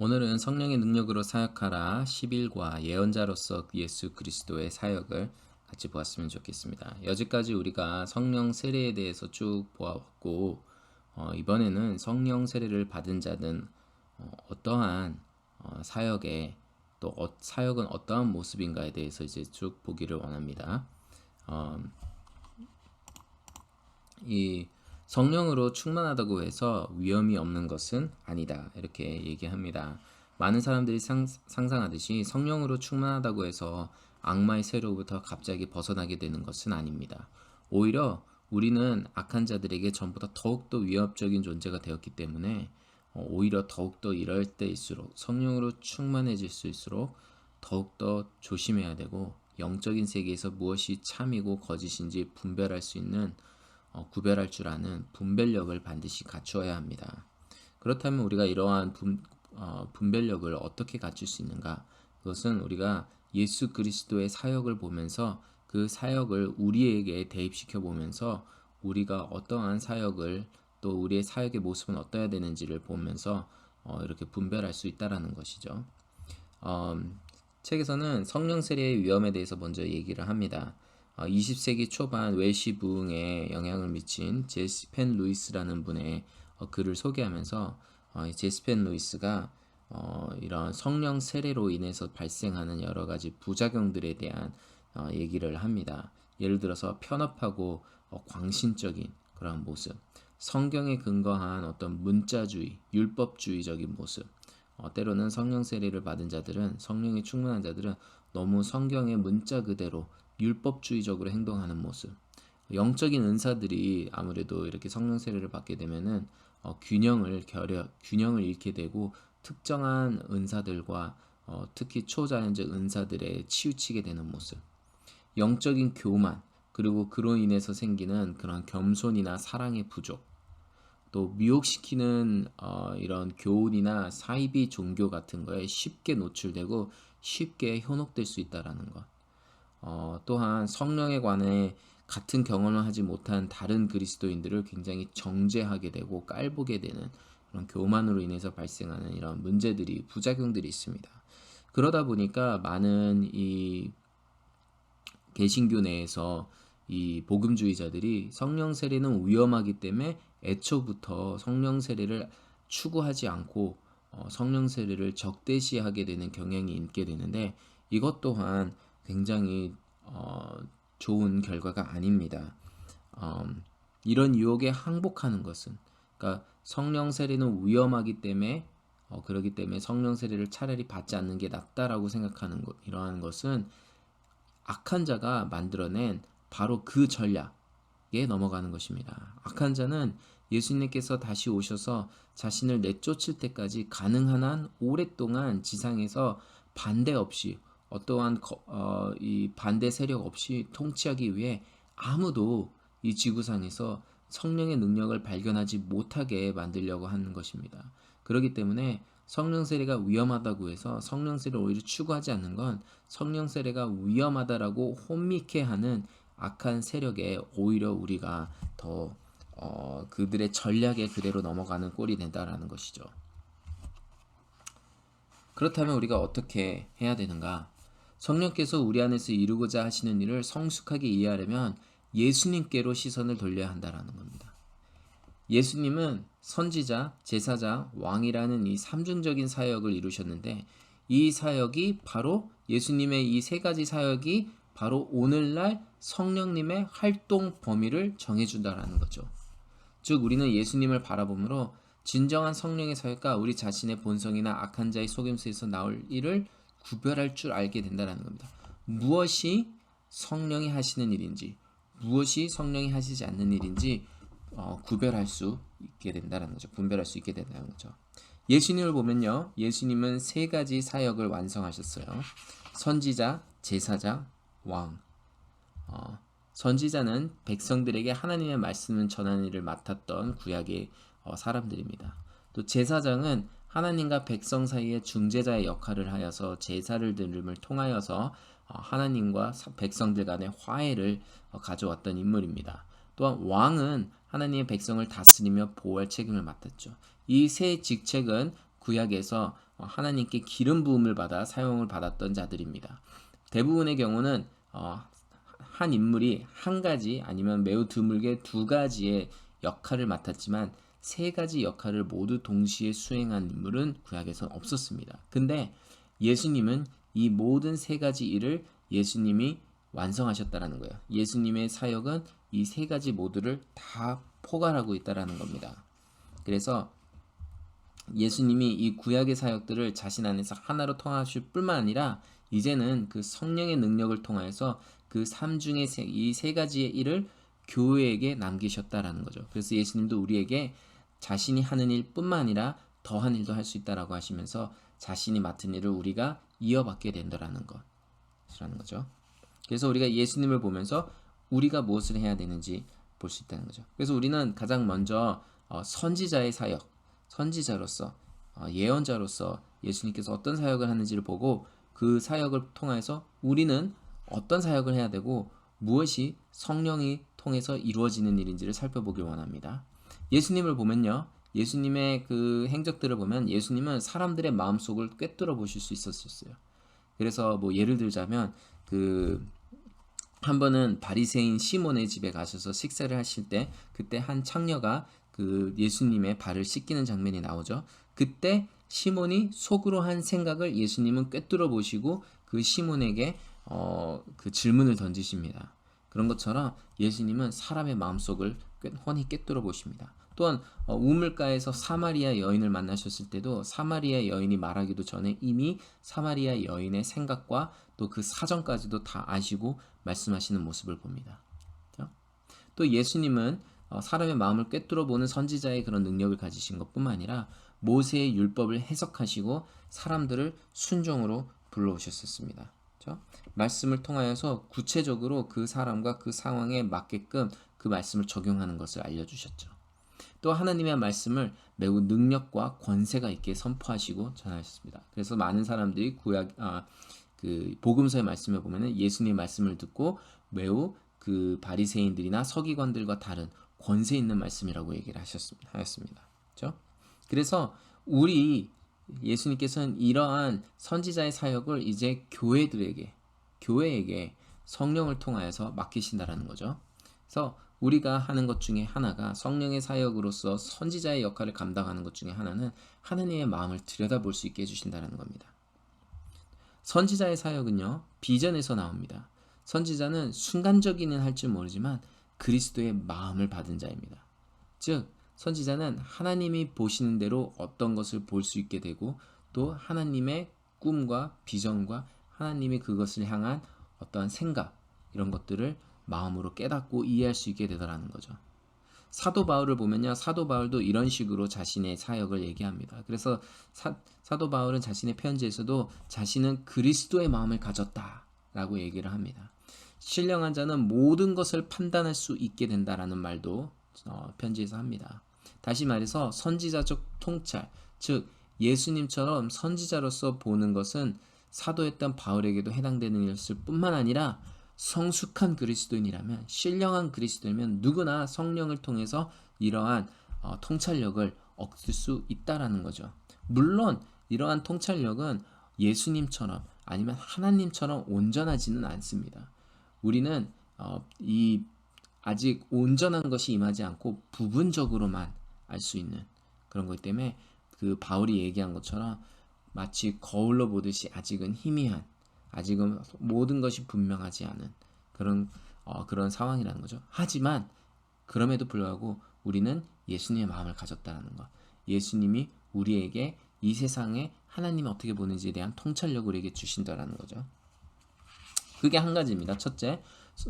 오늘은 성령의 능력으로 사역하라 11과 예언자로서 예수 그리스도의 사역을 같이 보았으면 좋겠습니다. 여지까지 우리가 성령 세례에 대해서 쭉 보았고 어, 이번에는 성령 세례를 받은 자는 어, 어떠한 어, 사역에 또 어, 사역은 어떠한 모습인가에 대해서 이제 쭉 보기를 원합니다. 어, 이 성령으로 충만하다고 해서 위험이 없는 것은 아니다. 이렇게 얘기합니다. 많은 사람들이 상, 상상하듯이 성령으로 충만하다고 해서 악마의 세로부터 갑자기 벗어나게 되는 것은 아닙니다. 오히려 우리는 악한 자들에게 전보다 더욱더 위협적인 존재가 되었기 때문에 어, 오히려 더욱더 이럴 때일수록 성령으로 충만해질 수있을록 더욱더 조심해야 되고 영적인 세계에서 무엇이 참이고 거짓인지 분별할 수 있는 어, 구별할 줄 아는 분별력을 반드시 갖추어야 합니다. 그렇다면 우리가 이러한 분, 어, 분별력을 어떻게 갖출 수 있는가? 그것은 우리가 예수 그리스도의 사역을 보면서 그 사역을 우리에게 대입시켜 보면서 우리가 어떠한 사역을 또 우리의 사역의 모습은 어떠해야 되는지를 보면서 어, 이렇게 분별할 수 있다라는 것이죠. 어, 책에서는 성령 세례의 위험에 대해서 먼저 얘기를 합니다. 20세기 어, 초반 웰시 부흥에 영향을 미친 제스펜 루이스라는 분의 어, 글을 소개하면서 어, 제스펜 루이스가 이런 성령 세례로 인해서 발생하는 여러 가지 부작용들에 대한 얘기를 합니다. 예를 들어서 편협하고 광신적인 그런 모습, 성경에 근거한 어떤 문자주의, 율법주의적인 모습, 때로는 성령 세례를 받은 자들은 성령이 충만한 자들은 너무 성경의 문자 그대로 율법주의적으로 행동하는 모습. 영적인 은사들이 아무래도 이렇게 성령 세례를 받게 되면은 어, 균형을 결여 균형을 잃게 되고 특정한 은사들과 어, 특히 초자연적 은사들에 치우치게 되는 모습. 영적인 교만 그리고 그로 인해서 생기는 그런 겸손이나 사랑의 부족. 또 미혹시키는 어, 이런 교훈이나 사이비 종교 같은 거에 쉽게 노출되고 쉽게 현혹될 수 있다라는 것. 어, 또한 성령에 관해 같은 경험을 하지 못한 다른 그리스도인들을 굉장히 정죄하게 되고 깔보게 되는 그런 교만으로 인해서 발생하는 이런 문제들이 부작용들이 있습니다. 그러다 보니까 많은 이 개신교 내에서 이 복음주의자들이 성령 세례는 위험하기 때문에 애초부터 성령 세례를 추구하지 않고 어, 성령 세례를 적대시하게 되는 경향이 있게 되는데 이것 또한 굉장히 어, 좋은 결과가 아닙니다. 음, 이런 유혹에 항복하는 것은 그러니까 성령 세례는 위험하기 때문에 어, 그러기 때문에 성령 세례를 차라리 받지 않는 게 낫다라고 생각하는 것 이러한 것은 악한 자가 만들어낸 바로 그 전략에 넘어가는 것입니다. 악한 자는 예수님께서 다시 오셔서 자신을 내쫓을 때까지 가능한 한 오랫동안 지상에서 반대 없이 어떠한 어, 이 반대 세력 없이 통치하기 위해 아무도 이 지구상에서 성령의 능력을 발견하지 못하게 만들려고 하는 것입니다. 그렇기 때문에 성령 세례가 위험하다고 해서 성령 세례를 오히려 추구하지 않는 건 성령 세례가 위험하다라고 혼미케 하는 악한 세력에 오히려 우리가 더 어, 그들의 전략에 그대로 넘어가는 꼴이 된다라는 것이죠. 그렇다면 우리가 어떻게 해야 되는가? 성령께서 우리 안에서 이루고자 하시는 일을 성숙하게 이해하려면 예수님께로 시선을 돌려야 한다라는 겁니다. 예수님은 선지자, 제사자, 왕이라는 이 삼중적인 사역을 이루셨는데 이 사역이 바로 예수님의 이 세 가지 사역이 바로 오늘날 성령님의 활동 범위를 정해준다라는 거죠. 즉 우리는 예수님을 바라보므로 진정한 성령의 사역과 우리 자신의 본성이나 악한 자의 속임수에서 나올 일을 구별할 줄 알게 된다는 겁니다. 무엇이 성령이 하시는 일인지, 무엇이 성령이 하시지 않는 일인지 어, 구별할 수 있게 된다는 거죠. 분별할 수 있게 된다는 거죠. 예수님을 보면요, 예수님은 세 가지 사역을 완성하셨어요. 선지자, 제사자, 왕. 어, 선지자는 백성들에게 하나님의 말씀을 전하는 일을 맡았던 구약의 어, 사람들입니다. 또 제사장은 하나님과 백성 사이의 중재자의 역할을 하여서 제사를 드림을 통하여서 어, 하나님과 백성들 간의 화해를 어, 가져왔던 인물입니다. 또한 왕은 하나님의 백성을 다스리며 보호할 책임을 맡았죠. 이 세 직책은 구약에서 어, 하나님께 기름 부음을 받아 사용을 받았던 자들입니다. 대부분의 경우는 어, 한 인물이 한 가지 아니면 매우 드물게 두 가지의 역할을 맡았지만 세 가지 역할을 모두 동시에 수행한 인물은 구약에선 없었습니다. 근데 예수님은 이 모든 세 가지 일을 예수님이 완성하셨다라는 거예요. 예수님의 사역은 이 세 가지 모두를 다 포괄하고 있다라는 겁니다. 그래서 예수님이 이 구약의 사역들을 자신 안에서 하나로 통하실 뿐만 아니라 이제는 그 성령의 능력을 통하여서 그삶 중에 이세 가지의 일을 교회에게 남기셨다라는 거죠. 그래서 예수님도 우리에게 자신이 하는 일뿐만 아니라 더한 일도 할 수 있다라고 하시면서 자신이 맡은 일을 우리가 이어받게 된다라는 것이라는 거죠. 그래서 우리가 예수님을 보면서 우리가 무엇을 해야 되는지 볼 수 있다는 거죠. 그래서 우리는 가장 먼저 어, 선지자의 사역, 선지자로서 어, 예언자로서 예수님께서 어떤 사역을 하는지를 보고 그 사역을 통해서 우리는 어떤 사역을 해야 되고 무엇이 성령이 통해서 이루어지는 일인지를 살펴보길 원합니다. 예수님을 보면요. 예수님의 그 행적들을 보면 예수님은 사람들의 마음속을 꿰뚫어 보실 수 있었어요. 그래서 뭐 예를 들자면 그 한 번은 바리새인 시몬의 집에 가셔서 식사를 하실 때 그때 한 창녀가 그 예수님의 발을 씻기는 장면이 나오죠. 그때 시몬이 속으로 한 생각을 예수님은 꿰뚫어 보시고 그 시몬에게 어, 그 질문을 던지십니다. 그런 것처럼 예수님은 사람의 마음속을 훤히 꿰뚫어 보십니다. 또한 어, 우물가에서 사마리아 여인을 만나셨을 때도 사마리아 여인이 말하기도 전에 이미 사마리아 여인의 생각과 또 그 사정까지도 다 아시고 말씀하시는 모습을 봅니다. 또 예수님은 어, 사람의 마음을 꿰뚫어 보는 선지자의 그런 능력을 가지신 것뿐만 아니라 모세의 율법을 해석하시고 사람들을 순종으로 불러오셨었습니다. 말씀을 통하여서 구체적으로 그 사람과 그 상황에 맞게끔 그 말씀을 적용하는 것을 알려주셨죠. 또 하나님의 말씀을 매우 능력과 권세가 있게 선포하시고 전하셨습니다. 그래서 많은 사람들이 구약 아, 그 복음서의 말씀에 보면은 예수님의 말씀을 듣고 매우 그 바리새인들이나 서기관들과 다른 권세 있는 말씀이라고 얘기를 하셨습니다. 하였습니다. 그렇죠? 그래서 우리 예수님께서는 이러한 선지자의 사역을 이제 교회들에게 교회에게 성령을 통하여서 맡기신다라는 거죠. 그래서 우리가 하는 것 중에 하나가 성령의 사역으로서 선지자의 역할을 감당하는 것 중에 하나는 하나님의 마음을 들여다볼 수 있게 해주신다는 겁니다. 선지자의 사역은요 비전에서 나옵니다. 선지자는 순간적이는 할지 모르지만 그리스도의 마음을 받은 자입니다. 즉 선지자는 하나님이 보시는 대로 어떤 것을 볼 수 있게 되고 또 하나님의 꿈과 비전과 하나님이 그것을 향한 어떠한 생각 이런 것들을 마음으로 깨닫고 이해할 수 있게 되더라는 거죠. 사도 바울을 보면요. 사도 바울도 이런 식으로 자신의 사역을 얘기합니다. 그래서 사, 사도 바울은 자신의 편지에서도 자신은 그리스도의 마음을 가졌다 라고 얘기를 합니다. 신령한 자는 모든 것을 판단할 수 있게 된다라는 말도 어, 편지에서 합니다. 다시 말해서 선지자적 통찰, 즉 예수님처럼 선지자로서 보는 것은 사도했던 바울에게도 해당되는 일일 뿐만 아니라 성숙한 그리스도인이라면 신령한 그리스도이면 누구나 성령을 통해서 이러한 어, 통찰력을 얻을 수 있다라는 거죠. 물론 이러한 통찰력은 예수님처럼 아니면 하나님처럼 온전하지는 않습니다. 우리는 어, 이 아직 온전한 것이 임하지 않고 부분적으로만 알 수 있는 그런 것 때문에 그 바울이 얘기한 것처럼 마치 거울로 보듯이 아직은 희미한 아직은 모든 것이 분명하지 않은 그런 어, 그런 상황이라는 거죠. 하지만 그럼에도 불구하고 우리는 예수님의 마음을 가졌다는 것. 예수님이 우리에게 이 세상에 하나님이 어떻게 보는지에 대한 통찰력을 우리에게 주신다라는 거죠. 그게 한 가지입니다. 첫째,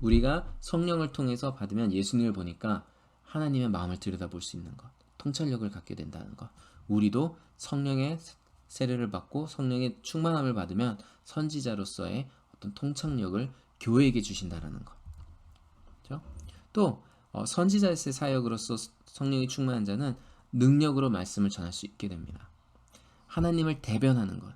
우리가 성령을 통해서 받으면 예수님을 보니까 하나님의 마음을 들여다볼 수 있는 것, 통찰력을 갖게 된다는 것. 우리도 성령의 세례를 받고 성령의 충만함을 받으면 선지자로서의 어떤 통찰력을 교회에게 주신다라는 것. 그렇죠? 또 어, 선지자의 사역으로서 성령이 충만한 자는 능력으로 말씀을 전할 수 있게 됩니다. 하나님을 대변하는 것.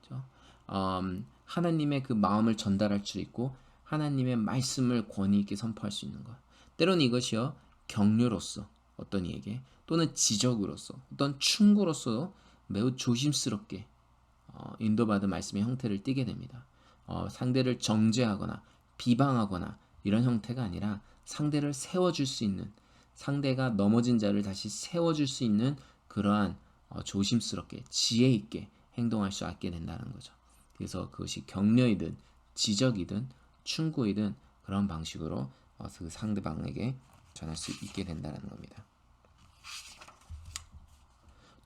그렇죠? 음, 하나님의 그 마음을 전달할 수 있고 하나님의 말씀을 권위 있게 선포할 수 있는 것. 때로는 이것이요 격려로서 어떤 이에게 또는 지적으로서 어떤 충고로서 매우 조심스럽게 어, 인도받은 말씀의 형태를 띠게 됩니다. 어, 상대를 정죄하거나 비방하거나 이런 형태가 아니라 상대를 세워줄 수 있는 상대가 넘어진 자를 다시 세워줄 수 있는 그러한 어, 조심스럽게 지혜 있게 행동할 수 있게 된다는 거죠. 그래서 그것이 격려이든 지적이든 충고이든 그런 방식으로 어, 그 상대방에게 전할 수 있게 된다는 겁니다.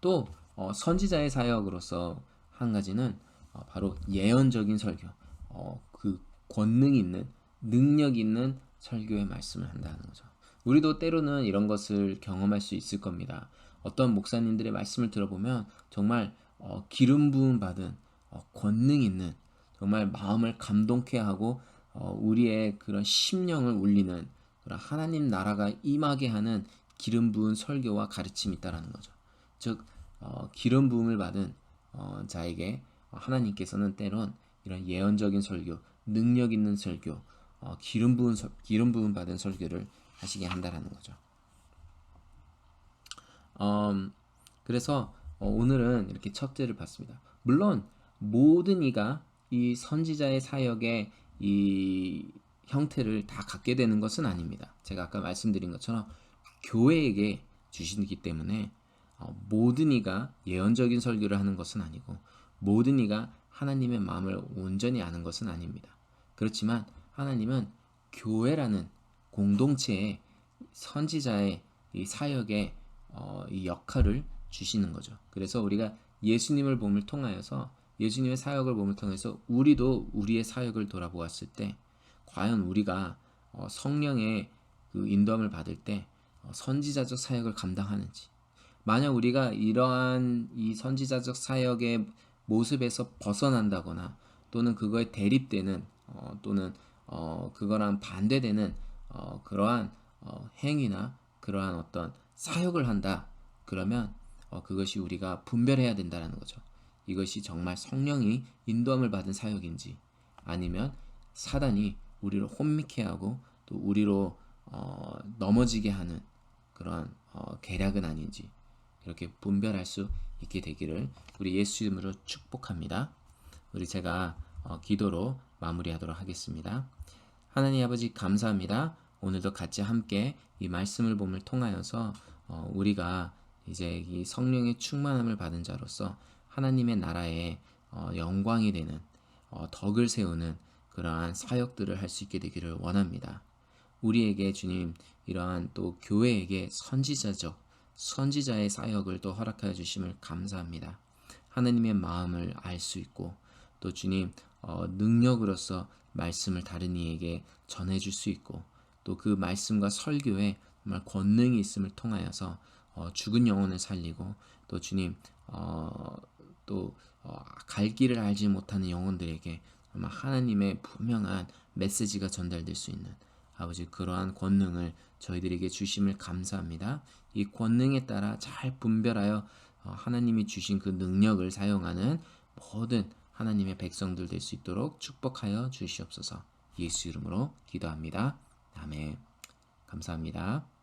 또 어, 선지자의 사역으로서 한 가지는 어, 바로 예언적인 설교, 어, 그 권능 있는 능력 있는 설교의 말씀을 한다는 거죠. 우리도 때로는 이런 것을 경험할 수 있을 겁니다. 어떤 목사님들의 말씀을 들어보면 정말 어, 기름 부음 받은 어, 권능 있는 정말 마음을 감동케 하고 어, 우리의 그런 심령을 울리는 그런 하나님 나라가 임하게 하는 기름 부은 설교와 가르침이 있다라는 거죠. 즉 어, 기름 부음을 받은 어, 자에게 하나님께서는 때론 이런 예언적인 설교, 능력 있는 설교, 어, 기름 설- 기름 부음 받은 설교를 하시게 한다라는 거죠. 음, 그래서 어, 오늘은 이렇게 첫째를 봤습니다. 물론 모든 이가 이 선지자의 사역의 이 형태를 다 갖게 되는 것은 아닙니다. 제가 아까 말씀드린 것처럼 교회에게 주시기 때문에 어, 모든 이가 예언적인 설교를 하는 것은 아니고 모든 이가 하나님의 마음을 온전히 아는 것은 아닙니다. 그렇지만 하나님은 교회라는 공동체의 선지자의 이 사역의 어, 이 역할을 주시는 거죠. 그래서 우리가 예수님을 몸을 통하여서 예수님의 사역을 몸을 통해서 우리도 우리의 사역을 돌아보았을 때 과연 우리가 어, 성령의 그 인도함을 받을 때 어, 선지자적 사역을 감당하는지 만약 우리가 이러한 이 선지자적 사역의 모습에서 벗어난다거나 또는 그거에 대립되는 어, 또는 어, 그거랑 반대되는 어, 그러한 어, 행위나 그러한 어떤 사역을 한다 그러면 어, 그것이 우리가 분별해야 된다는 거죠. 이것이 정말 성령이 인도함을 받은 사역인지 아니면 사단이 우리를 혼미케 하고 또 우리로 어, 넘어지게 하는 그런 어, 계략은 아닌지 이렇게 분별할 수 있게 되기를 우리 예수 이름으로 축복합니다. 우리 제가 어, 기도로 마무리하도록 하겠습니다. 하나님 아버지 감사합니다. 오늘도 같이 함께 이 말씀을 봄을 통하여서 어, 우리가 이제 이 성령의 충만함을 받은 자로서 하나님의 나라에 어, 영광이 되는 어, 덕을 세우는 그러한 사역들을 할 수 있게 되기를 원합니다. 우리에게 주님 이러한 또 교회에게 선지자적 선지자의 사역을 또 허락하여 주심을 감사합니다. 하나님의 마음을 알 수 있고 또 주님 어, 능력으로서 말씀을 다른 이에게 전해줄 수 있고 또 그 말씀과 설교에 정말 권능이 있음을 통하여서 어, 죽은 영혼을 살리고 또 주님 어, 또갈 길을 알지 못하는 영혼들에게 정말 하나님의 분명한 메시지가 전달될 수 있는 아버지 그러한 권능을 저희들에게 주심을 감사합니다. 이 권능에 따라 잘 분별하여 어, 하나님이 주신 그 능력을 사용하는 모든 하나님의 백성들 될 수 있도록 축복하여 주시옵소서. 예수 이름으로 기도합니다. 아멘. 감사합니다.